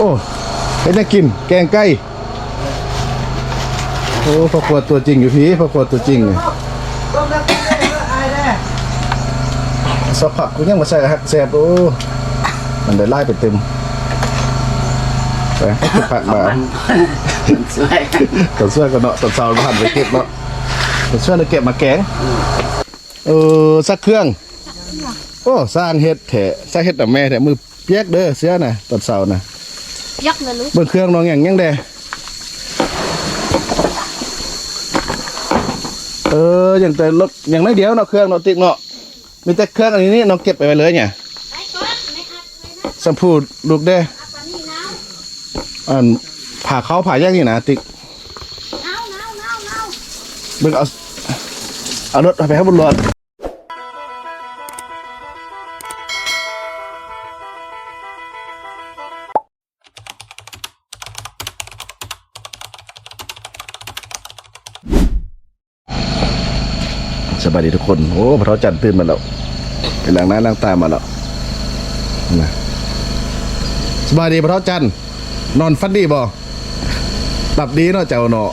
โอ้เฮ็ดได้กิน แกงไก่โอ้พ่อครัวตัวจริงอยู่พี่พ่อครัวตัวจริงนี่ต้มแล้วกินได้เยอะอายแน่สักพักกูยังมาใส่ฮักแซ่บโอ้มันได้ไล่ไปเต็มไปให้ผักมาสวยตอนเสื้อก็เนาะตอนเช้าเราหันไปเก็บเนาะตอนเสื้อเราเก็บมาแกงเออสักเครื่องโอ้สร้างเฮ็ดแถะสร้างเฮ็ดแต่แม่แถะมือเปียกเด้อเสื้อน่ะตอนเช้าน่ะ ยักษ์เลยลูกเบิ่งเครื่องน้องอย่างยังแดเอออย่างแต่รถอย่างน้อยเดียวเนาะเครื่องเนาะติ๊กเนาะมีแต่เครื่องอันนี้นี่น้องเก็บไปไว้เลยเนี่ยไอ้ก้อนไม่อัดเลยนะสัมพูดลูกเด้ออัดปานนี้หนาวอันผ่าเขาผ่าแยกนี่นะติ๊กหนาวหนาวหนาวหนาวเบิ่งเอาเอารถเอาไปให้บนรถ ดีทุกคน โอ้พระจันทร์ตื่นมาแล้วไปล้างหน้าล้างตามาแล้วนะสบายดีพระจันทร์นอนฟันดีบ่หลับดีเนาะเจ้าเนาะ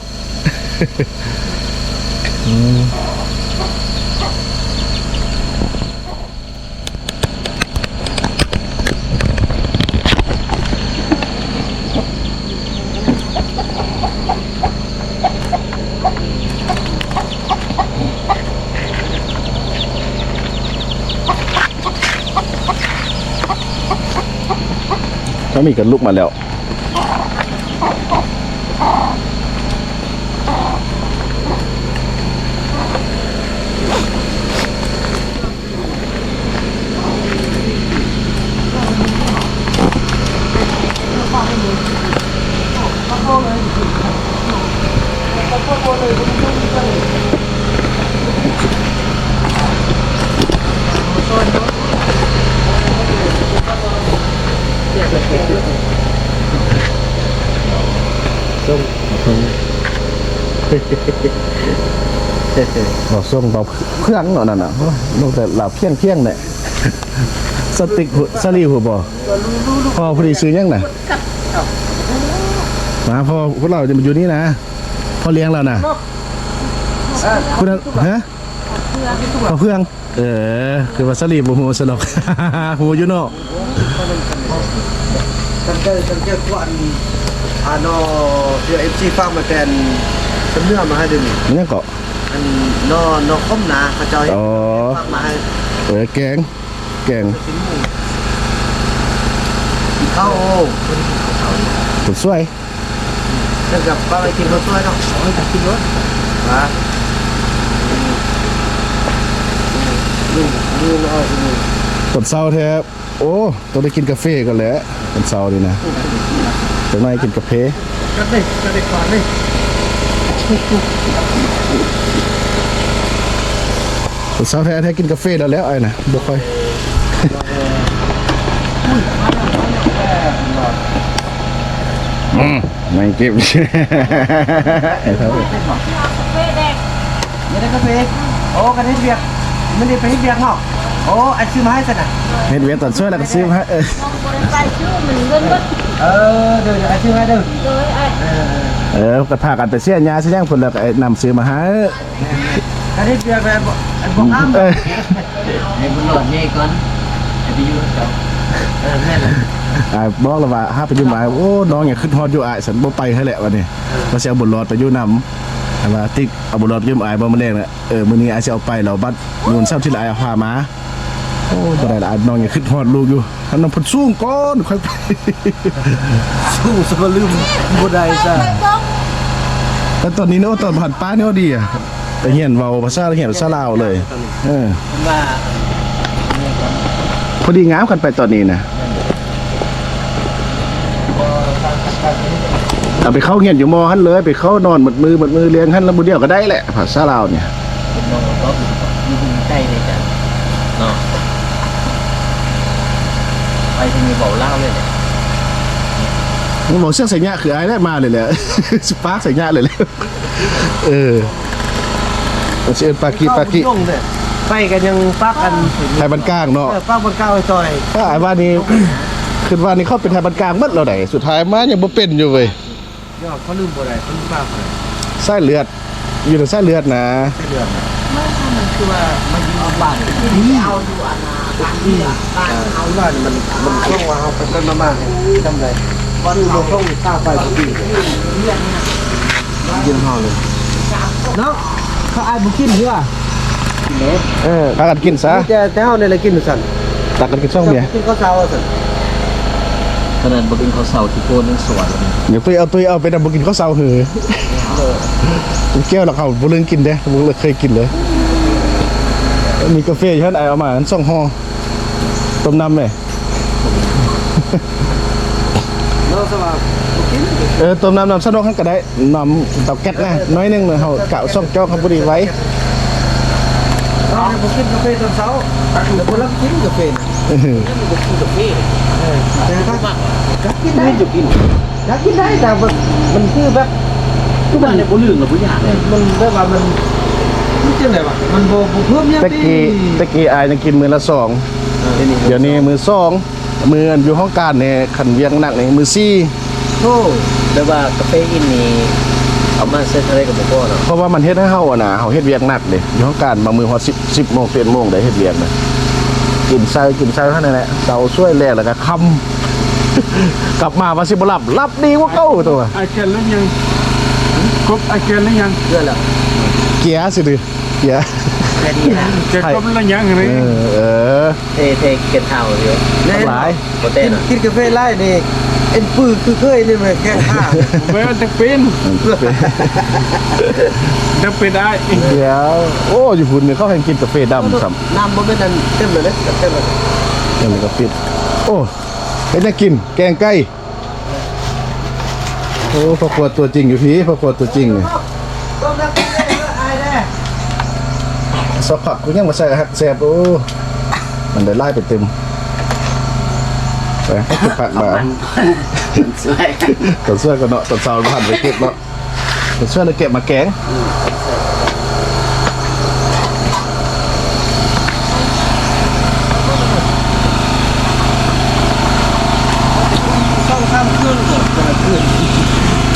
เขามีกันลุกมาแล้ว บอก ส่งเบาเครื่องเนาะนั่นน่ะลงแต่เหล่าเพี้ยงเพี้ยงเนี่ยสติกสลีหัวบ่พอพอดีซื้อยังน่ะมาพอพวกเราจะมาอยู่นี่นะพอเลี้ยงเราน่ะคุณน่ะฮะพอเพื่องเออคือว่าสลีบ่ฮู้สลอกฮู้อยู่เนาะตั้งแต่ตั้งแต่ก่อนอ่าโนเดี๋ยวเอฟซีฟังมาแทนเสนเนื้อมาให้ดูนี่มันยังเกาะ อันนอนอคมนาเขาเจ้าให้อ๋อฟังมาให้เออแกง แกงกินหมูกินข้าวโอ้สุดสวยเรื่องกับป้าไปกินข้าวซอยเนาะโอ้ยอยากกินรถมานี่นี่นี่เอานี่ตอนเช้าแท้โอ้ต้องได้กินกาแฟกันแหล้วตอนเช้านี่นะจังไนกินกาแฟก็ได้ก็ได้ก่อนนี่ตอ นเช้าแท้แท้กินกาแฟแล้วแล้วไอ้นะบ่ค่อยอืมไม่เก็บไอ้เท่าเฟ่แดงไม่ได้กาแฟโอ้กันให้เบียกไม่ได้ไปให้เบียกเนาะโอ้ไอซื้อมาให้สินะเฮ็ดเวียนตอนช่วยแล้วก็ซื้อมาให้เออมองบริการชื่อมันเงินเบิดเออเดี๋ยวไอซื้อให้เด้อเลยไอ้ เออก็พากันไปเสียยาเสียยังพุ่นแล้วก็ไอ้นำซื้อมาให้กันให้เบียกแบบอ้บอกอ้ามเออให้บุญหลอดใหญ่ก่อนให้ไปอยู่กับเจ้าเออแม่นอ่าบอกแล้วว่าห้าไปอยู่หมายโอ้น้องอย่าขึ้นฮอดอยู่อ้ายฉันบ่ไปให้แหละวันนี้ว่าสิเอาบุญรอดไปอยู่นำแต่ว่าติ๊กเอาบุญรอดยืมอ้ายบ่มาแลงน่ะเออมื้อนี้อ้ายสิเอาไปแล้วบัดนู่นเช้าที่หลายเอาพามา โอ้บ่ได้ละอ้ายน้องอย่าขึ้นฮอดลูกอยู่อันนั้นเพิ่นสูงก่อนค่อยไปสู้สมลืมบ่ได้จ้ะต้องแต่ตอนนี้เนาะตอนผ่านป้าเนี่ยดีอะไปเรียนเว้าภาษาเรียนภาษาลาวเลยเออว่าพอดีงามกันไปตอนนี้นะเอาไปเข้าเงียนอยู่มอหันเลย ไปเข้านอนหมดมือหมดมือเลี้ยงหันแล้วมือเดียวก็ได้แหละภาษาลาวเนี่ย มองก็อยู่ใกล้เลยจ้ะเนาะ ไปที่มีเบาเล่าเลยเนี่ยผมบอกเสื้อใส่ยะคือไอ้ได้มาเลยแหละสปาร์คใส่ยะเลยแหละเออเอาเชิญปากีปากีลงเนี่ยไปกันยังปักกันไทยบ้านกลางเนาะเออปักบนก้าวไอ้จอยถ้าไอ้บ้านนี้คือว่านี่เขาเป็นทางบันกลางหมดแล้วไหนสุดท้ายมายังบ่เป็นอยู่เว้ยยอดเขาลืมบ่ได้เขาลืมบ้าไปไส้เลือดอยู่ในไส้เลือดนะไม่เดือนไม่ใช่มันคือว่ามันยิงเอาบ้านที่เอาอยู่อาณาบ้านนี่ล่ะบ้าน เอาบ้านมันมันช่วงว่าเขาไปกันมากๆทำไรวันเราต้องข้าวไปทุกปียินห่อเลยเนาะเขาอายบุกินเพื่อเออพากันกินซะแต่แต่เฮาเนี่ยกินสั่นตักกันกินช่องเมียกินข้าวเช้าสั่นขนาดบุกินเขาเสาที่โกนยังสวนเลยเดี๋ยวตุ้ยเอาตุ้ยเอาไปดำบ่กินข้าวเช้าหือผมแก้วแล้วเขาบ่เลืองกินเด้บ่เลยเคยกินเลย มีกาแฟอยู่ท่านไอเอามาอันสองห่อ ต้มน้ำไหมเนาะสว่ากินเออต้มน้ำน้ำสะดวกข้างก็ได้น้ำเตาแก๊สนะน้อยหนึงเนาะเฮากะซ่อมจอกเขาบ่ดีไว้เราเนี่ยบ่กินกาแฟตอนเช้าแต่บ่รับกินกาแฟเออแต่ถ้าก็กินได้อยู่กินอยากกินได้แต่มันมันคือแบบทุกบ้านเนี่ยบุลืมหรือบุญยากเลยมันแบบว่ามันมันจังได๋วะมันบ่บ่เพิ่มยังตะกี้ตะกี้อายยังกินมือละสอง เดี๋ยวนี้มือสองมืออันอยู่ห้องการเนี่ยขันเวียงหนักนี่มือซี่โอ้แต่ว่ากาแฟอินนี่เอามาเซตอะไรกับบุกเนาะเพราะว่ามันเฮ็ดให้เฮาอะนะเฮาเฮ็ดเวียงหนักเด้อยู่ห้องการบางมือฮอด10 10โมง11โมงได้เฮ็ดเวียงนะกินไส้กินไส้เท่านั้นแหละเสาช่วยแลกแล้วก็ค่ำกลับมาว่าสิบ่หลับหลับดีกว่าเก่าตัวไอเกนแล้วยังครบไอเกนแล้วยังเดือนละเกียร์สิดือเกียร์ แค่นี้นะเจะครบแล้วยังอะไรเออเออเทเทเกนเท้าเยอะแน่หลายโปรเต้กินนอะกินกาแฟไล่นี่เอ็นปื้อคือเคยนี่มันแค่ข้าไม่ว่าจะเป็นจะเป็นได้เดี๋ยวโอ้อยู่พุ่นนี่เขาให้กินกาแฟดำซ้ำน้ำบ่แม่นอันเต็มเลยเด้เต็มเลยยังมีกระปิดโอ้เฮ็ดจะกินแกงไก่โอ้พ่อครัวตัวจริงอยู่พี่พ่อครัวตัวจริงนี่ต้มน้ำกินได้อายแน่ สักพักกูยังมาใส่ฮักแซ่บโอ้มันได้ไล่ไปเต็มไปให้ผักมาสวยตอนเสื้อก็เนาะตอนเช้าก็หันไปเก็บเนาะตอนเสื้อเลยเก็บมาแกงต้องข้ามคืนก่อนแต่ละคืน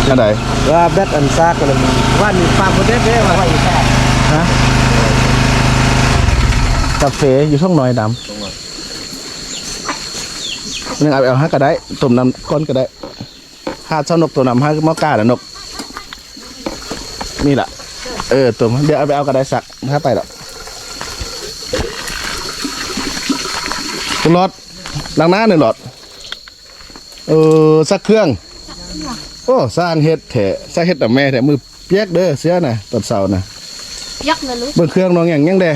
อันใดว่าแบตอันซากกันแล้วมันว่านี่ฟาร์มบ่ได้เด้ว่าอีกแค่ฮะ กาแฟอยู่ช่องน้อยดำนึงเอาไปเอาห้าก็ได้ต้มน้ำก้อนก็ได้ห้าเช้านกตัวน้ำห้ามอกล้าแล้วนก นี่แหละเออตัวเดี๋ยวเอาไปเอาก็ได้สักถ้าไปหรอกคุณรถล้างหน้าหนึ่งหลอดเออสักเครื่อง โอ้สร้างเฮ็ดแถะสร้างเฮ็ดแต่แม่แถะมือเปียกเด้อเสียนะตอนเสาร์นะยักเลยลูกเบิ่งเครื่องน้องอย่างยังเด้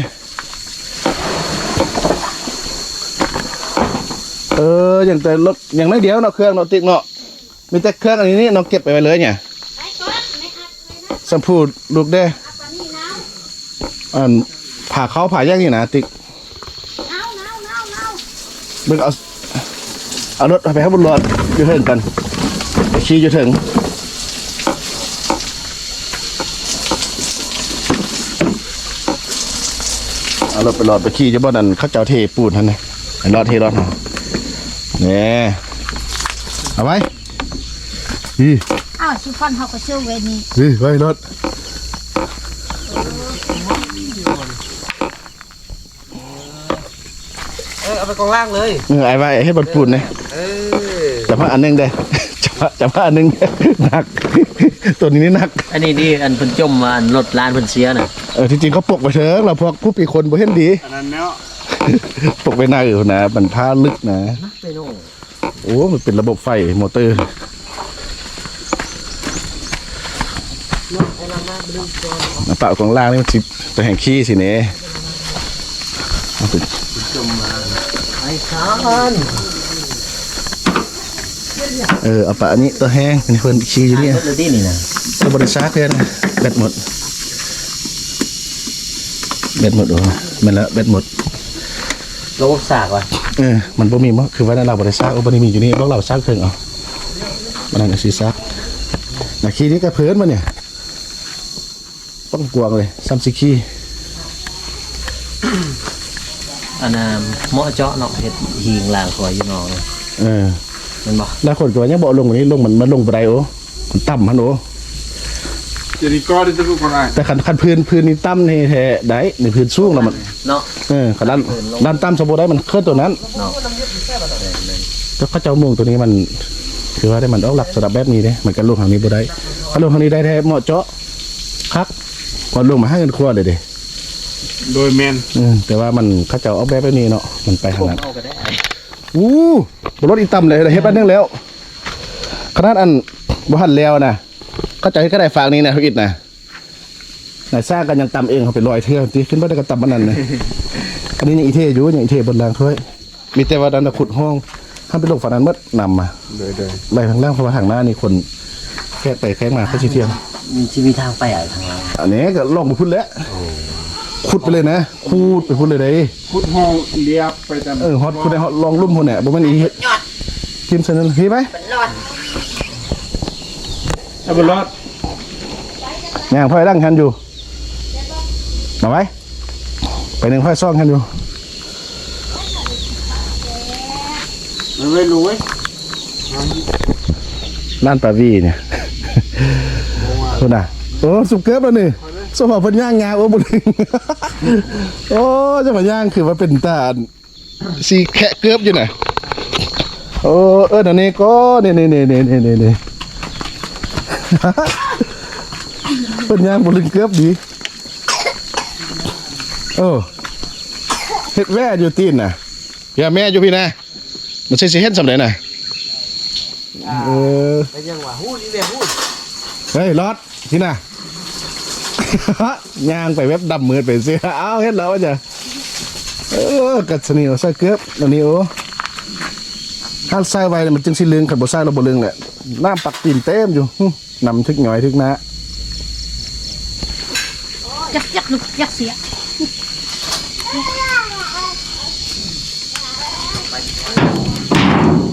เอออย่างแต่รถอย่างน้อยเดียวเนาะเครื่องเนาะติ๊กเนาะมีแต่เครื่องอันนี้นี่น้องเก็บไปไว้เลยเนี่ยสัมพูดลูกเด้อัดปานนี้หนาวอันผ่าเขาผ่าแย่างนี่นะติ๊กเบิ่งเอาเอารถไปให้บนรถอยู่เถิงกันไปขี่อยู่เถิงเอารถไปรอดไปขี่จะบ่นั่นเขาเจ้าเทปูนท่านนี่ไอ้รอดเทรอดเฮา เนี่ยเอาไว้นี่อ้าวชิฟอนเขาก็เชื่อเวนี่นี่ไว้รถเออเอาไปกองล่างเลยเออไอ้ไว้ให้บนปูนเนี่ยเออจับมาอันหนึงเด้จับมาจับมาอันหนึงหนัก ตัวนี้นี่หนัก อันนี้ดีอันเพิ่นจมมาอันรถลานเพิ่นเสียน่ะเออที่จริงเขาปกไปเถอะเราพวกผู้ปีคนบ่เห็นดีอันนั้นแล้ว ปกไปหน้าอยู่นะมันพาลึกนะไปโน่โอ้มันเป็นระบบไฟมอเตอร์น้ำเปล่าของล่างนี่มันสิตัวแห่งขี้สิเนี่ยเอาไปไอ้สารเออเอาปะอันนี้ตัวแห้งอันนี้เพิ่นขี้อยู่เนี่ยรถเลยดีนี่นะตัวบริษัทเลยนะแบตหมดแบตหมดโอ้มันแล้วแบตหมด ระบบสากว่ะเออมันบ่มีมั้งคือว่านั่นเราบริษัทโอ้บ่ได้มีอยู่นี่พวกเราสร้างเครื่องเอามันนั่นก็สิซักนาคีนี้ก็เพิ่นมาเนี่ยต้องกวางเลยซ้ำสิคีอันน่ะเหมาะเจาะเนาะเฮ็ดหิงลางคอยอยู่เนอกเนาะเออมันบอกแล้วคนก็ว่ายังบ่ลงกว่านี้ลงมันมันลงบ่ได้โอ้มันต่ำมันโอ้ จะดีก็ได้จะรู้คนไอ้แต่คันคันพื้นพื้นนี่ต่ำนี่แท้ได้นี่พื้นสูงแล้วมันเนาะเออคันด้านด้านต่ำสมบูรณ์ได้มันเคลื่อนตัวนั้นเนาะแล้วเขาเจ้ามุงตัวนี้มันคือว่าได้มันออกหลักสำหรับแบบนี้เด้มันก็ลงทางนี้บ่ได้ถ้าลงทางนี้ได้แท้เหมาะเจาะคักก่อนลงมาให้เงินครัวเลยเด้โดยแมนอืมแต่ว่ามันเขาเจ้าออกแบบแบบนี้เนาะมันไปทางนั้นเอาก็ได้อู้รถอีต่ำเลยเฮ็ดบ้านนึงแล้วขนาดอันบ่ทันแล้วนะ เขาจะให้ก็ได้ฝากนี้นะทุกอิดนะนายสร้างกันยังต่ำเองเขาไปลอยเทื่อที่ขึ้นไปได้ก็ต่ำมันนั่นนะอันนี้ยังอีเทอยู่ยังอีเทบนรางถ้วยมีแต่ว่าดันตะขุดห้องห้ามไปลงฝั่งนั้นเมื่อนำมาโดยโดยไล่ทางล่างเพราะว่าทางหน้านี่คนแค่ไปแค่มาเขาชี้เทียงมีชีวิตทางไปอะทางเราอันนี้ก็ลองไปพุ่นแล้วขุดไปเลยนะคูดไปพุ่นเลยได้พุดห้องเลียบไปตามเออฮอตคุณได้ฮอตลองลุ่มพุ่นเนี่ยบ่แม่นอีเฮ็ดกินเสนอพี่ไหมเอาไปรอดย่างพ่อยดังคันอยู่มาไว้ไปหนึ่งพ่อยซ่องคันอยู่มันไม่รู้เว้ยร้านปาวีเนี่ยคุณน่ะโอ้สุกเกิบแล้วนี่สมองเพิ่นย่างงาโอ้บุญโอ้เจะมาย่างคือว่าเป็นตาสีแคะเกือบอยู่น่ะโอ้เออเดี๋ยวนี้ก็นี่นี่นี่นี่นี่นี่นี่ เป็นย่างบุญเกือบดีโอ้เฮ็ดแว่อยู่ตีนน่ะอย่าแม่อยู่พี่นะมันใช่สิเฮ็ดสำเร็จน่ะเออเป็นยังว่าฮู้นี่แม่ฮู้เฮ้ยรอดที่น่ะย่างไปเว็บดำมือไปสิเอาเฮ็ดแล้วว่าจะเออกัดสนิวใส่เกือบตัวนี้โอ้ถ้าใส่ไว้เนี่ยมันจึงสิลึงขันบ่ใส่เราบ่ลึงแหละน้ำปักตีนเต็มอยู่หึ นำทึกหน่อยทึกนะจักจักลูกจักเสีย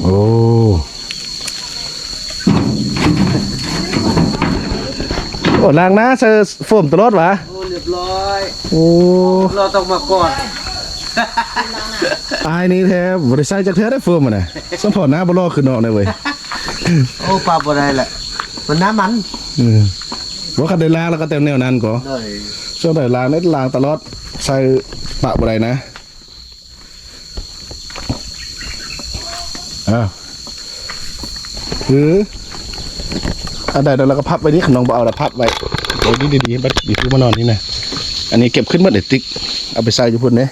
โอ้โอ้ล้างหน้าใส่โฟมตลอดวะโอ้เรียบร้อยโอ้เราต้องมาก่อนอายนี่แท้บ่ได้ใส่จักเทื่อได้โฟมอะนะสมพอหน้าบ่รอขึ้นนอกเลยเว้ยโอ้ปลาบ่ได้แหละ มันน้ำมันอืมว่าคันได้ล้างแล้วก็แต่แนวนั้นก็เลยช่วงไหนล้างได้ล้างตลอดใส่ปะบ่ได้นะอ้าวคืออันใดเดี๋ยวเราก็พับไว้นี่ขนมบ่เอาแล้วพับไว้โอ้ยดีๆๆบัดบีบมานอนนี่นะอันนี้เก็บขึ้นมาเด็ดติ๊กเอาไปใส่อยู่พุ่นเนี่ย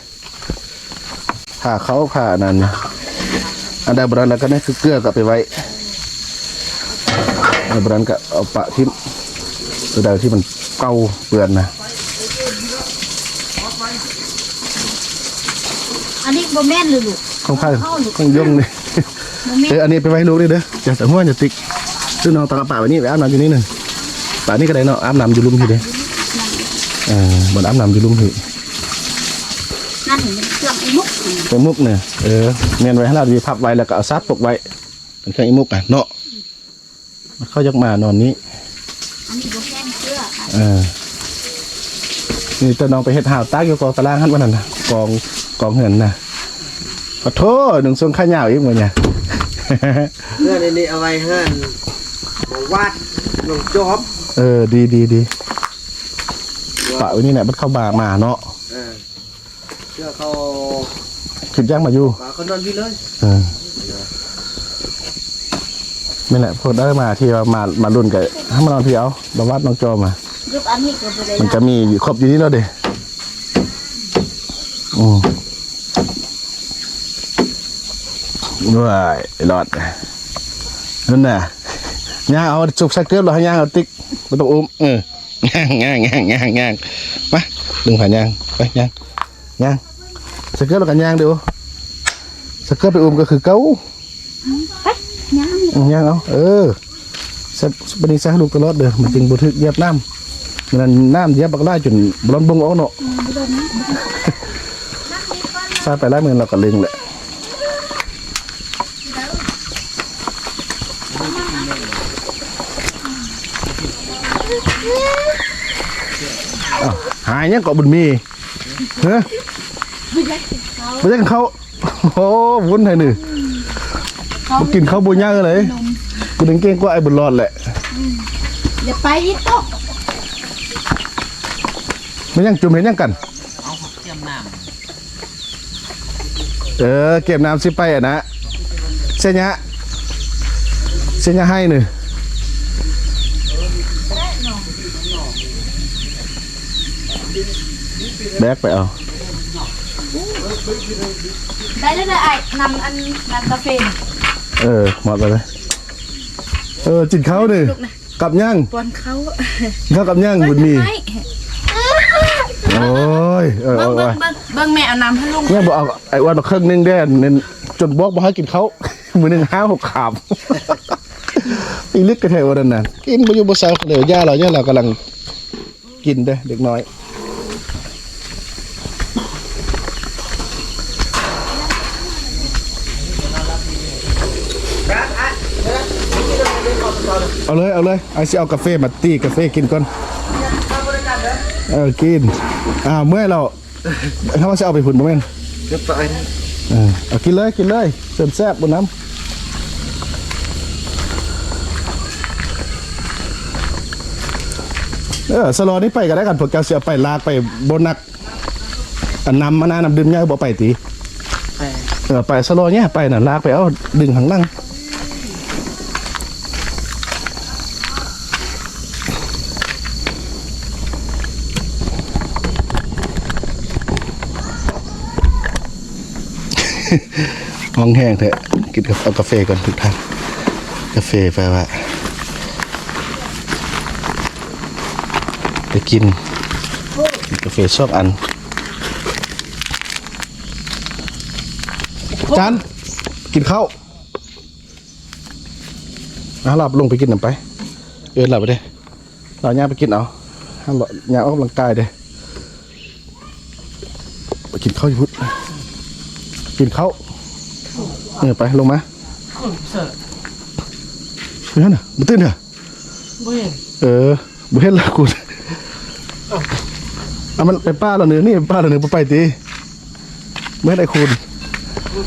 ผ่าเขาผ่านั่นนะอันใดโบราณแล้วก็นี่คือเกลือก็เอาไปไว้ อันใดโบราณก็เอาปะทิ้งตัวใดที่มันเก่าเปื่อนนะ อันนี้บ่แม่นเลยลูกข้างข้างข้างย่งนี่บ่แม่นเอออันนี้ไปไว้ให้ลูกนี่เด้ออย่าแต่หัวอย่าติกซึ่งน้องตากระป่าไว้นี่ไว้อาบน้ำอยู่นี่หนึ่งป่านี่ก็ได้เนาะอาบน้ำอยู่ลุ่มทีเด้อเออบนอาบน้ำอยู่ลุ่มทีนั่นมันเครื่องไอ้มุกเป็นมุกเนี่ยเออเมียนไว้ให้เราดีพับไว้แล้วก็เอาซัดปกไว้เป็นเครื่องอีมุกอะเนาะ มันเข้ายักมานอนนี้อันนี้บ่แม่นเสื้อเออนี่ตอนน้องไปเฮ็ดหาวตากอยู่กองตารางหันวันนั้นนะกองกองเหินนะขอโทษหนึ่งทรงข้าเหยาวอีกมั้ยเนี่ยเพื่อนอันนี้เอาไว้ให้หมอวาดน้องจอบเออ ดีดีดีปะไว้นี่แหละมันเข้าบามาเนาะเออเชื่อเขาขึ้นย่างมาอยู่ปลาเขานอนพี่เลย เออ นี่แหละพวกได้มาที่ว่ามามารุ่นกับให้มานอนพี่เอาบาวัดน้องจอมายุบอันนี้ก็บ่ได้มันจะมีอยู่ครบอยู่นี่แล้วเด้อืมว้ายรอดนั่นน่ะย่างเอาจุกใส่เกลือเราให้ย่างเอาติ๊กไม่ต้องอุ้มเออย่างย่างย่างย่างย่างมาดึงผ่านย่างไปย่างย่างใส่เกลือเรากันย่างเดี๋ยวใส่เกลือไปอุ้มก็คือเก้า ยังอืมย่างเอาเออใส่บันนี้ใส่ให้ลูกตลอดเด้อมันจึงบ่ถึกเหยียบน้ำมันนั้นน้ำเหยียบบักได้จนบร้อนบงออกเนาะบ่โดนนะใส่ไปไล่มือเราก็ลึงแหละอ้าวหายยังเกาะบุญมีเฮ้ยบ่อยากกินเขาไม่ใช่เขาโอ้โหวุ้นไทยหนึ่ง เขากูกินข้าวบุญย่างเลยกูถึงเก่งกว่าไอ้บุญรอดแหละอย่าไปอีโตะมันยังจุ่มเห็นยังกันเอาผักเทียมน้เออเก็บน้ำสิไปอะนะเส้นยะเส้นยะให้หนึ่งแบกไปเอาได้แล้วนะไอ้นำอันนำกาแฟ เออหมดไปเลยเออจินเขาหนึ่งกับย่างปวนเขาข้าวกับย่างบุญมีให้โอ้ยเออเบิ้เอางไว้เบิ้งเบิ้งแม่เอาน้ำให้ลุงเนี่ยบอกเอาไอ้วันเอาครึ่งหนึงได้เน้นจนบอกบอกให้กินเขา มือหนึ่งห้าหกขามอีลึกกระเทวดันน่ะกินไปอยู่บนเสาเดี๋ยวย่าเราย่าเรากำลังกินเด้อเด็กน้อย เอาเลย เอาเลยไอ้สิเอากาแฟมาตีกาแฟกินก่อนเออกินอ่าเมื่อยเราเขาว่าจะเอาไปพุ่นบ่แม่นเดี๋ยวไปเออเอากินเลยกินเลยเสริมแซ่บบนน้ำเออสโลอนี้ไปก็ได้กันพวกแกเสียไปลากไปบนนักอันนำมาหน้านำดึงง่ายบ่ไปตีำไปเออไปสโลอเนี่ยไปน่ะลากไปเอาดึงข้างนั่ง ห้องแห้งเถอะกินกับเอากาแฟก่อนทุกท่าน กาแฟแปว่าไปกินกาแฟชอบอันจานกินข้าวเอาหลับลงไปกินหน่อยไป เอินหลับไปเด้เราย่างไปกินเอาห้ามหลับย่างออกกำลังกายเด้ไปกินข้าวอยู่พุทธ กินข้าวเออไปลงมาเสิร์ฟเฮ้ยน่ะมาตื่นเถอะบ่เห็นเออบ่เห็นละกูเอามันไปป้าเราเนื้อนี่ป้าเราเนื้อไปตีไม่ให้ได้คุณ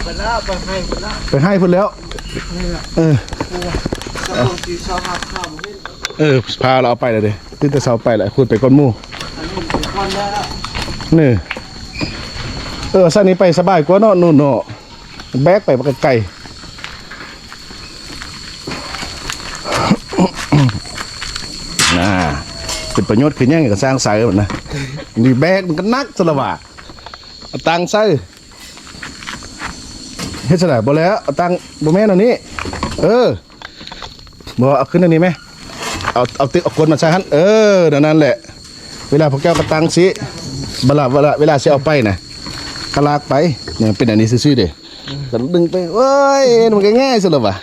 ไปแล้วไปให้ไปแล้วไปให้พุ่นแล้วเออกระโปรงสีชาวหับข้าวให้เออพาเราเอาไปเลยเด้ตื่นแต่เช้าไปแหละคุณไปก้นหมู่อันนี้เป็นควันแล้วนี่ เออสั้นนี้ไปสบายกว่าเนาะนู่นเนาะแบกไปมันก็ไกลน่าเป็นประโยชน์คือยังไงก็สร้างสายมันนะนี่แบกมันก็นักสละว่าตังค์ใส่เฮ็ดสลายบ่แล้วเอาตังบ่แม่นอันนี้ เออบ่เอาขึ้นอันนี้ไหมเอาเอาติ๊กเอากลมาใส่หันเออเดี๋ยวนั้นแหละ เวลาพวกแก้วกระตังสิเวลาเวลาเวลาสิเอาไปนะ กลากไปเนี่ยเป็นอันนี้ซื่อๆเด้ก็ดึงไปเอ้ยมันก็ง่ายสุดแล้ววะ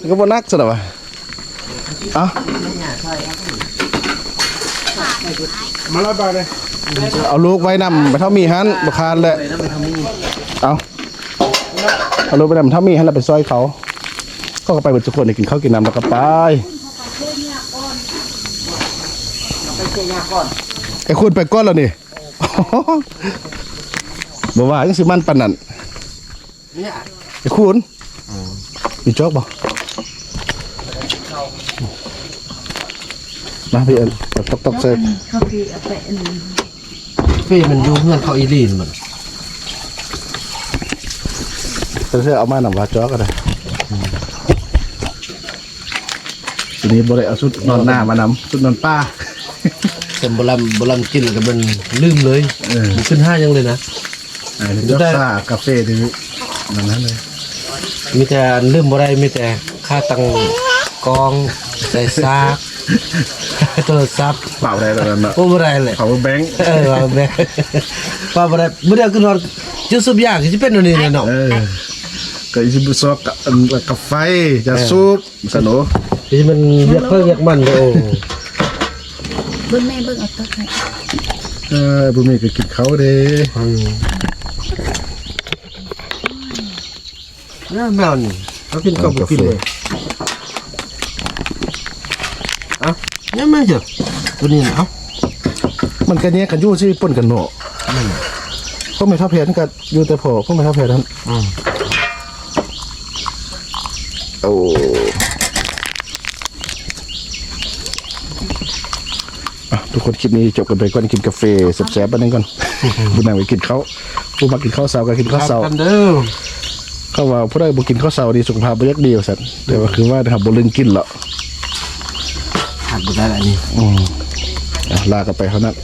มันก็บ่นักสุดแล้ววะเอามาละบาทเลยเอาลูกไว้นำไปเท่ามีหันบ่คานแหละเอาเอาลูกไปนำเท่ามีหันแล้วไปซอยเขาเขาก็ไปเบนทุกคนได้กินข้าวกินน้ำแล้วก็ไปไอ้คุณไปก้อนแล้วนี่ บ่ว่ายังสิมันปานนั้นเนี่ยไอ้คุณมีโจ๊กบ่มาพี่เอ็นตอกตอกๆใส่เขาคือเอาไปอันนี้เฟ่มันอยู่เพื่อนเขาอีลีนมันเสื้อเอามาหนำว่าโจ๊กก็ได้ทีนี้บ่ได้เอาชุดนอนหน้ามานำชุดนอนป้าสมบลัมบลัมกินแล้วก็มันลืมเลยเออมันขึ้นห้ายังเลยนะ ไอ้ยกซ่ากาแฟดื้อนั่นนั้นเลยมีแต่ลืมบ่ได้มีแต่ค่าตังกองใส่ซากโทรศัพท์เปล่าได้ตอนนั้นน่ะโอ้บ่ได้เลยเผาแบงค์เออว่าแม่ว่าบ่ได้บ่ได้ขึ้นฮอดจุดสุบยากสิเป็นอันนี้แน่เนาะเออก็อีสิบุซอกกะอันกาแฟจะซุปสนุที่มันเรียกเพิ่งเรียกมันโอ้เบิ้งแม่เบิ้งเอาตัวให้เออบ่มีก็กินเขาเด้ อืม น่าแมวนี่เขากินก็บ่กินเลยเอ้าเนี่ยแม่เจ้ะตัวนี้น่ะเอ้ามันก็แยกกันอยู่สิป่นกันเนาะพวกไม่เท่าเพนก็อยู่แต่พอพวกไม่เท่าเพนนั้นอืมโอ้อะทุกคนคลิปนี้จบกันไปก่อนกินกาแฟแซ่บๆไปนั่นก่อนบุญนางไปกินข้าวผู้มากินข้าวเช้าก็กินข้าวเช้ากันเด้อ เขาว่าผู้ใดบ่กินข้าวเช้าดีสุขภาพบ่ยักดีว่าซั่นแต่ว่าคือว่าถ้าบ่ลืมกินหรอกขาดบ่ได้อันนี้อืมอะลากันไปเท่านั้น